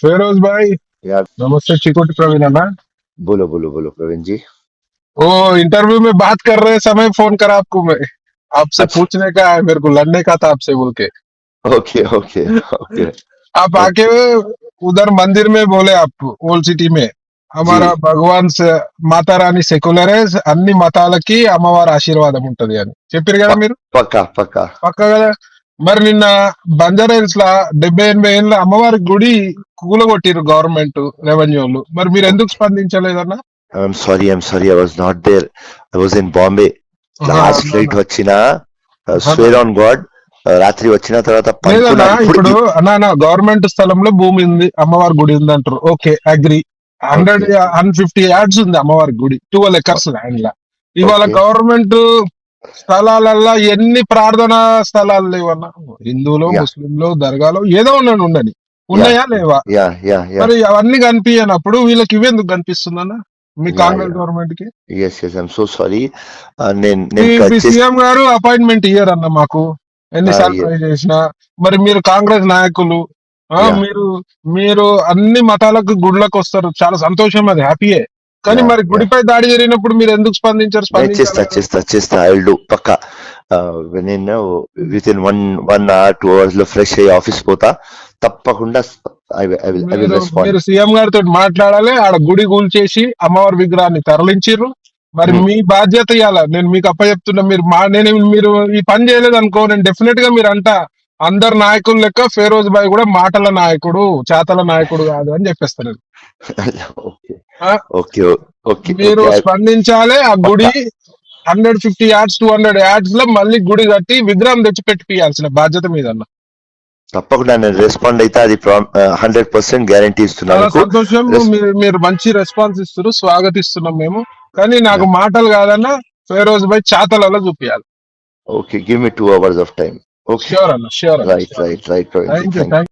फिरोज भाई यार नमस्ते चिकोटी प्रवीण अन्ना बोलो बोलो बोलो प्रवीण जी वो इंटरव्यू में बात कर रहे समय फोन करा आपको मैं आपसे अच्छा। पूछने का है मेरे को लड़ने का था आपसे बोल के ओके ओके ओके आप आके उधर मंदिर में बोले आप ओल्ड सिटी में हमारा जी। భగవాన్ స- మాతా రాణి సెక్యులర్ అన్ని మతాలకి అమ్మవారి ఆశీర్వాదం ఉంటది అని చెప్పారు కదా మీరు पक्का पक्का పక్క కదా మరి నిన్న బంజారా హిల్స్ లా డెబ్బై ఎనభై ఏళ్ళ అమ్మవారి గుడి కూలగొట్టిరు గవర్నమెంట్ రెవెన్యూ వాళ్ళు మరి మీరు ఎందుకు స్పందించలేదన్నా I'm sorry, I'm sorry, I was not there. I was in Bombay. Last flight వచ్చిన స్వేర్ ఆన్ గాడ్ రాత్రి వచ్చిన తర్వాత లేదన్నా. ఇప్పుడు అన్నా గవర్నమెంట్ స్థలంలో భూమి ఉంది అమ్మవారి గుడి ఉంది అంటారు okay agree hundred. One fifty yards ఉంది అమ్మవారి గుడి ట్వెల్వ్ ఎకర్స్ ల్యాండ్ లా ఇవాళ. గవర్నమెంట్ స్థలాలల్లో ఎన్ని ప్రార్థనా స్థలాలు లేవన్నా? హిందువులు. ముస్లింలు దర్గాలు ఏదో ఉన్నాడు ఉండని. ఉన్నాయా లేవా? మరి అవన్నీ కనిపించినప్పుడు వీళ్ళకి ఇవేందుకు కనిపిస్తుందన్నా? మీ Yeah, కాంగ్రెస్. గవర్నమెంట్కి yes yes I'm so sorry నేను మీ సీఎం గారు అపాయింట్మెంట్ ఇయ్యరు అన్న మాకు. ఎన్నిసార్లు Ah, ట్రై చేసినా? మరి మీరు కాంగ్రెస్ నాయకులు. మీరు మీరు అన్ని మతాలకు గుడ్లకు వస్తారు చాలా సంతోషం అది హ్యాపీయే కానీ మరి గుడిపై దాడి జరిగినప్పుడు మీరు ఎందుకు స్పందించారు? చేస్తా చేస్తా చేస్తా. ఐ డూ పక్కా. నేను with in one one hour two అవర్స్లో ఫ్రెష్ అయ్యి ఆఫీస్ పోతా. తప్పకుండా మీరు సీఎం గారితో మాట్లాడాలి. ఆడ గుడి కూల్చేసి అమ్మవారి విగ్రహాన్ని తరలించిర్రు. మరి Hmm. మీ బాధ్యత ఇవ్వాల నేను మీకు అప్పచెప్తున్నా మీరు మా నేను మీరు ఈ పని చేయలేదు అనుకో నేను డెఫినెట్గా మీరు అంట అందరు నాయకులు లెక్క ఫేరోజ్ బాయ్ కూడా మాటల నాయకుడు చేతల నాయకుడు కాదు అని చెప్పేస్తాను. ఓకే. ఓకే ఓకే మీరు స్పందించాలి ఆ గుడి hundred fifty yards two hundred యార్డ్స్లో మళ్ళీ గుడి కట్టి విగ్రహం తెచ్చి పెట్టిపియాల్సిన బాధ్యత మీద అన్న తప్పకుండా నేను రెస్పాండ్ అయితే అది హండ్రెడ్ పర్సెంట్ గ్యారంటీ ఇస్తున్నాను సంతోషం. మీరు మంచి రెస్పాన్స్ ఇస్తారు స్వాగతిస్తున్నాం మేము. కానీ నాకు మాటలు కాదన్న ఫేరోజ్ బాయ్ చాతలలో చూపించాలి okay give me two hours of time okay sure అన్న sure right right right thank you thank